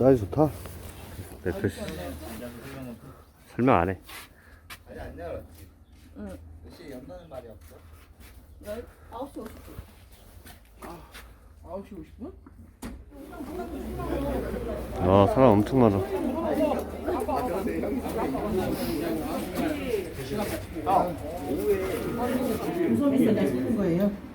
사이즈 좋다. 네, 글씨. 설명 안 해. 아니 안 열었지. 응. 몇 시에 연다는 말이 없어? 열 9시 50분. 9시 50분? 아, 사람 엄청 많아. 맨날 쓰는 거예요.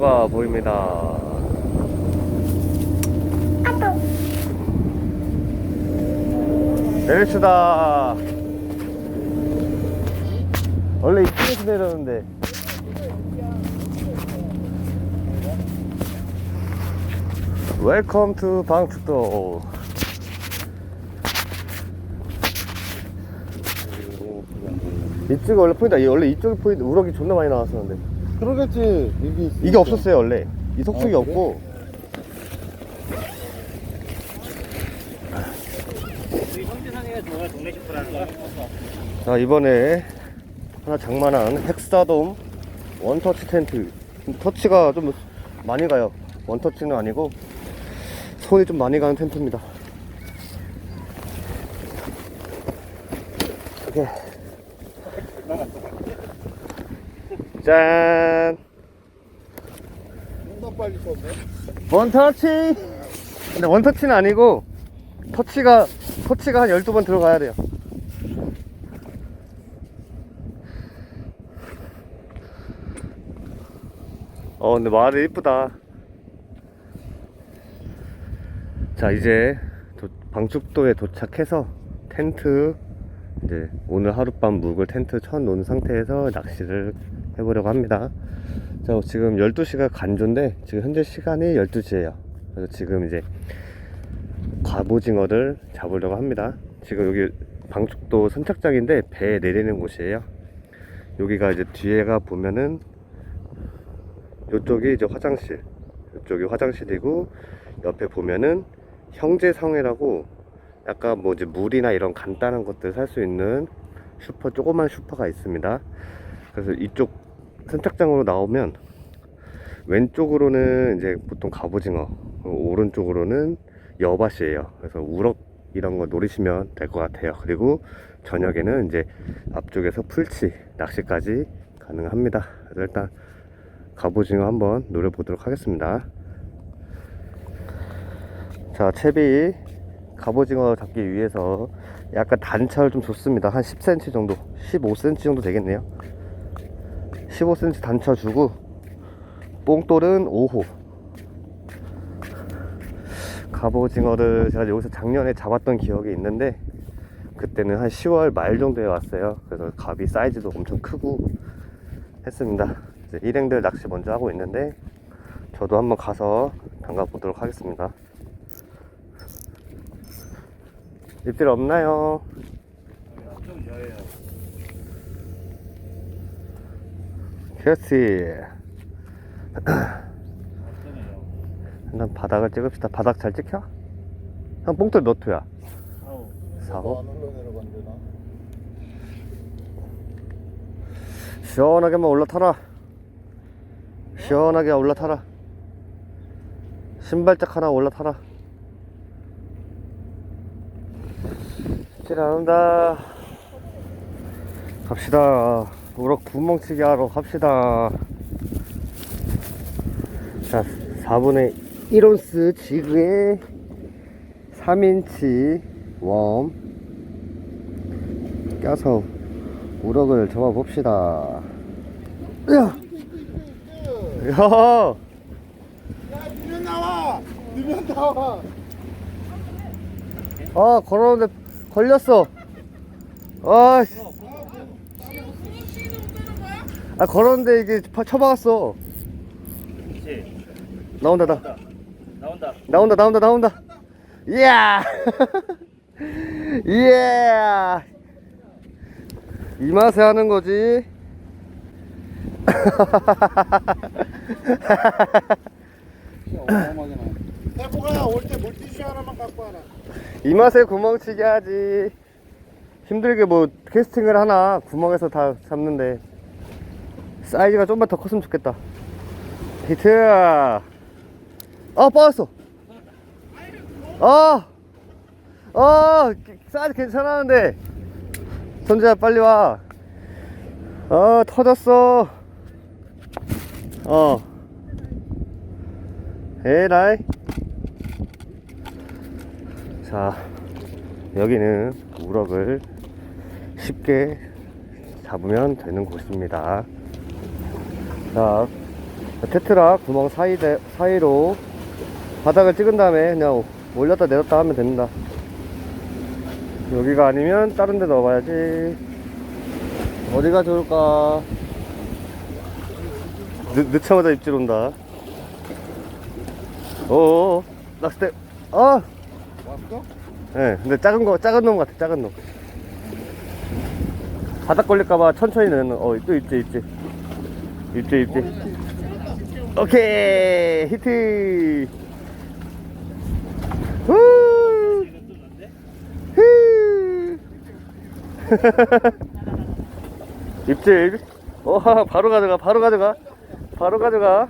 아, 광숙도가 보입니다. 내립시다. 원래 이쪽에서 내렸는데. 웰컴 투 방축도. 이쪽이 원래 포인트, 원래 이쪽이 포인트, 우럭이 존나 많이 나왔었는데. 그러겠지. 이게 있으니까. 이게 없었어요 원래 이 속촉이 아, 그래? 없고 자 이번에 하나 장만한 헥사돔 원터치 텐트 터치가 좀 많이 가요 원터치는 아니고 손이 좀 많이 가는 텐트입니다 이렇게 짠. 존나 빨리 썼네. 원터치. 근데 원터치는 아니고 터치가 터치가 한 12번 들어가야 돼요. 어 근데 마을이 이쁘다. 자 이제 도- 방축도에 도착해서 텐트 이제 오늘 하룻밤 묵을 텐트 쳐 놓은 상태에서 낚시를 해보려고 합니다. 자 지금 12시가 간조인데 지금 현재 시간이 12시예요. 그래서 지금 이제 갑오징어를 잡으려고 합니다. 지금 여기 방축도 선착장인데 배 내리는 곳이에요. 여기가 이제 뒤에가 보면은 이쪽이 이제 화장실. 이쪽이 화장실이고 옆에 보면은 형제성회라고 약간 뭐 이제 물이나 이런 간단한 것들 살 수 있는 슈퍼 조그만 슈퍼가 있습니다. 그래서 이쪽 선착장으로 나오면 왼쪽으로는 이제 보통 갑오징어 오른쪽으로는 여밭이에요. 그래서 우럭 이런 거 노리시면 될 것 같아요. 그리고 저녁에는 이제 앞쪽에서 풀치 낚시까지 가능합니다. 그래서 일단 갑오징어 한번 노려보도록 하겠습니다. 자 채비 갑오징어 잡기 위해서 약간 단차를 좀 줬습니다. 한 10cm 정도 15cm 정도 되겠네요 15cm 단차 주고 뽕돌은 5호. 갑오징어를 제가 여기서 작년에 잡았던 기억이 있는데 그때는 한 10월 말 정도에 왔어요. 그래서 갑이 사이즈도 엄청 크고 했습니다. 이제 일행들 낚시 먼저 하고 있는데 저도 한번 가서 담가 보도록 하겠습니다. 입질 없나요? 그렇지 일단 바닥을 찍읍시다 바닥 잘 찍혀? 형 뽕돌 몇 호야? 4호? 안 흘러내려간대 나. 시원하게만 올라타라 시원하게 올라타라 신발짝 하나 올라타라 질 않는다 갑시다 우럭 구멍치기 하러 갑시다 자 4분의 1온스 지그에 3인치 웜 껴서 우럭을 잡아 봅시다. 야! 야! 야, 니면 나와. 니면 나와. 아, 걸었는데 걸렸어. 아, 씨. 아 걸었는데 이게 파- 쳐박았어 그렇지. 나온다 나 나온다. 나온다 나온다 나온다 이야 이야 이 맛에 하는 거지 어마어마하게 나. 대보가 올 때 물티슈 하나만 갖고 와라. 이 맛에 구멍치기 하지 힘들게 뭐 캐스팅을 하나 구멍에서 다 잡는데 사이즈가 좀만 더 컸으면 좋겠다. 히트! 아 빠졌어. 아, 아 사이즈 괜찮았는데. 선재야 빨리 와. 아, 터졌어. 어. 에라이. 자 여기는 우럭을 쉽게 잡으면 되는 곳입니다 자 테트라 구멍 사이 사이로 바닥을 찍은 다음에 그냥 올렸다 내렸다 하면 됩니다. 여기가 아니면 다른 데 넣어봐야지. 어디가 좋을까? 늦, 늦자마자 입질 온다. 어어 낚싯대. 아! 왔어? 예, 근데 작은 거, 작은 놈 같아, 작은 놈. 바닥 걸릴까봐 천천히 내는, 어, 또 입지, 입지. 입지, 입지. 오케이! 히트! 후! 후! 입질. 어, 바로 가져가, 바로 가져가. 바로 가져가.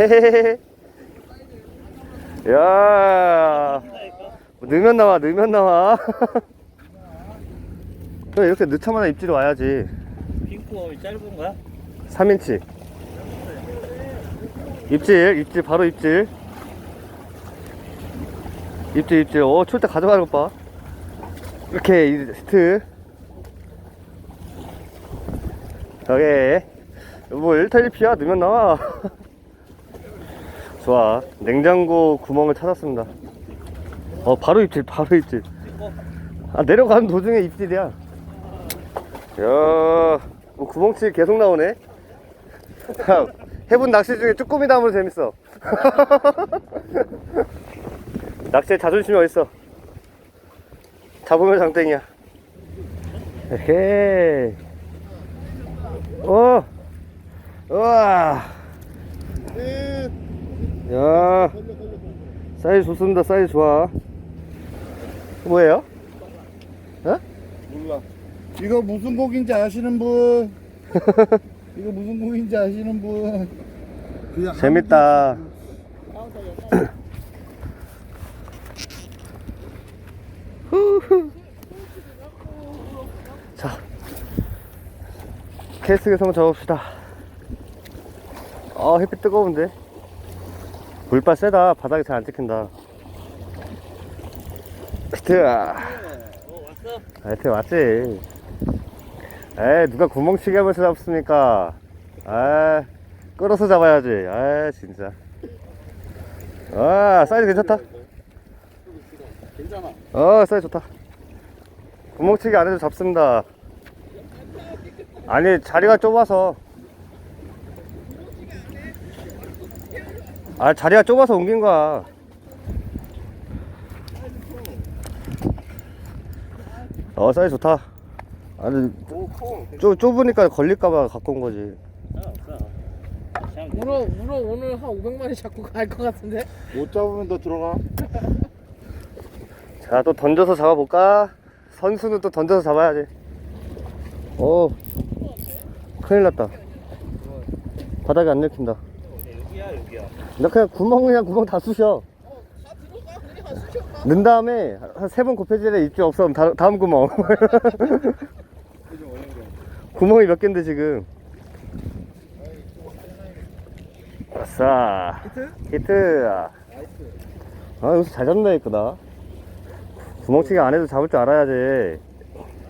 헤헤헤헤. 야, 넣으면 나와, 넣으면 나와. 그래, 이렇게 늦자마자 입질이 와야지. 핑크웜이 짧은 거야? 3인치. 입질, 입질, 바로 입질. 입질, 입질. 오, 출때 가져가는 것 봐. 이렇게, 이 히트. 저게, 뭐, 1타 1피야? 넣으면 나와. 좋아. 냉장고 구멍을 찾았습니다. 어, 바로 입질, 바로 입질. 아, 내려가는 도중에 입질이야. 야, 뭐 구멍치 계속 나오네. 야, 해본 낚시 중에 쭈꾸미 담으로 재밌어. 낚시에 자존심이 어딨어. 잡으면 장땡이야. 에헤이. 어, 우와. 네. 야, 사이즈 좋습니다. 사이즈 좋아. 뭐예요? 어? 몰라. 이거 무슨 고기인지 아시는 분? 이거 무슨 고기인지 아시는 분? 그냥 재밌다. 자, 캐스트에서 한번 잡읍시다. 아, 햇빛 뜨거운데? 물빨 세다. 바닥이 잘안 찍힌다. 히트. 어 왔어? 아, 히트 맞지. 에이, 누가 구멍치기 하면서 잡습니까? 아, 끌어서 잡아야지. 아, 진짜. 아, 사이즈 괜찮다. 괜찮아. 어, 사이즈 좋다. 구멍치기 안 해도 잡습니다. 아니, 자리가 좁아서. 아, 자리가 좁아서 옮긴 거야. 어, 사이즈 좋다. 아 니, 좁, 좁으니까 걸릴까봐 갖고 온 거지. 문어 문어 오늘 한 500마리 잡고 갈 것 같은데? 못 잡으면 너 들어가. 자, 또 던져서 잡아볼까? 선수는 또 던져서 잡아야지. 오, 큰일 났다. 바닥에 안 내킨다. 여기야 여기야. 나 그냥 구멍, 그냥 구멍 다 쑤셔. 넣은 다음에 한 세 번 곱해지래 입질 없어. 다, 다음 구멍. 구멍이 몇 개인데 지금. 아싸. 히트? 히트. 아, 여기서 잘 잡는다니까, 나. 구멍치기 안 해도 잡을 줄 알아야지.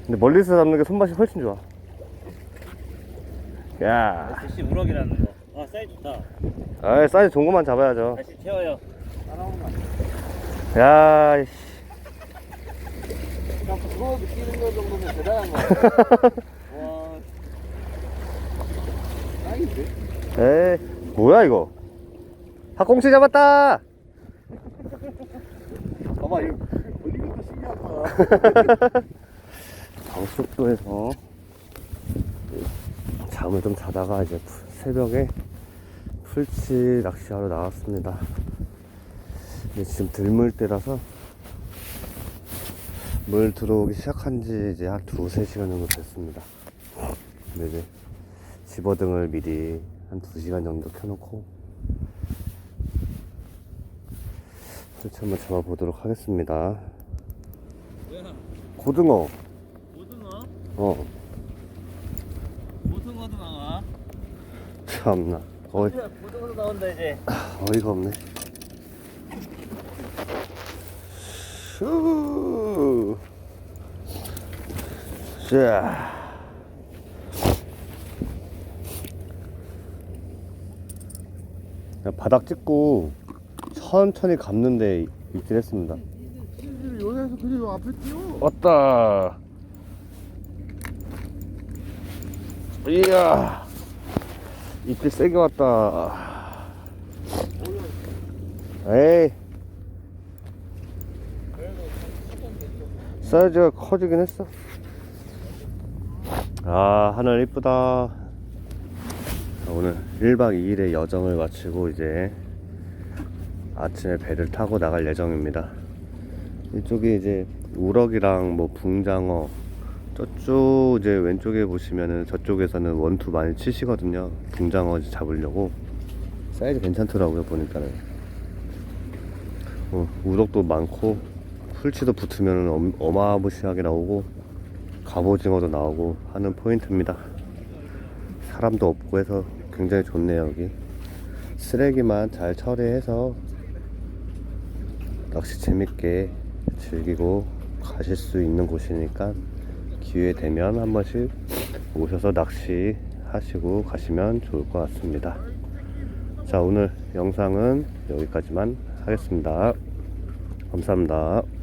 근데 멀리서 잡는 게 손맛이 훨씬 좋아. 야, 대시 우럭이라는 거. 아 사이즈 좋다. 아, 사이즈 좋은 것만 잡아야죠. 다시 채워요. 야, 씨. 형 그거 느끼는 거 정도면 대단한 거야. 와. 짱인데? 에이 뭐야 이거 학꽁치 잡았다 봐봐 이거 걸린 것도 신기하다 방숙도에서 잠을 좀 자다가 이제 푸- 새벽에 풀치 낚시하러 나왔습니다. 근데 지금 들물 때라서 물 들어오기 시작한 지 이제 한 두세 시간 정도 됐습니다. 근데 이제 집어등을 미리 한두 시간 정도 켜놓고 풀치 한번 잡아보도록 하겠습니다. 고등어, 고등어? 어, 고등어도 나와. 참나. 어이, 고등어도 나온다 이제. 어이가 없네. 슈. 자. 그냥 바닥 찍고 천천히 감는데 입질 했습니다. 여기서 그냥 요 앞에 뛰어 왔다. 이야. 입질 세게 왔다. 에이. 사이즈가 커지긴 했어. 아, 하늘 이쁘다. 자, 오늘 1박 2일의 여정을 마치고 이제 아침에 배를 타고 나갈 예정입니다. 이쪽에 이제 우럭이랑 뭐 붕장어 저쪽 이제 왼쪽에 보시면은 저쪽에서는 원투 많이 치시거든요. 붕장어 잡으려고. 사이즈 괜찮더라고요 보니까는. 어, 우럭도 많고 풀치도 붙으면 엄, 어마무시하게 나오고 갑오징어도 나오고 하는 포인트입니다. 사람도 없고 해서 굉장히 좋네요 여기 쓰레기만 잘 처리해서 낚시 재밌게 즐기고 가실 수 있는 곳이니까 기회 되면 한 번씩 오셔서 낚시 하시고 가시면 좋을 것 같습니다. 자, 오늘 영상은 여기까지만 하겠습니다. 감사합니다.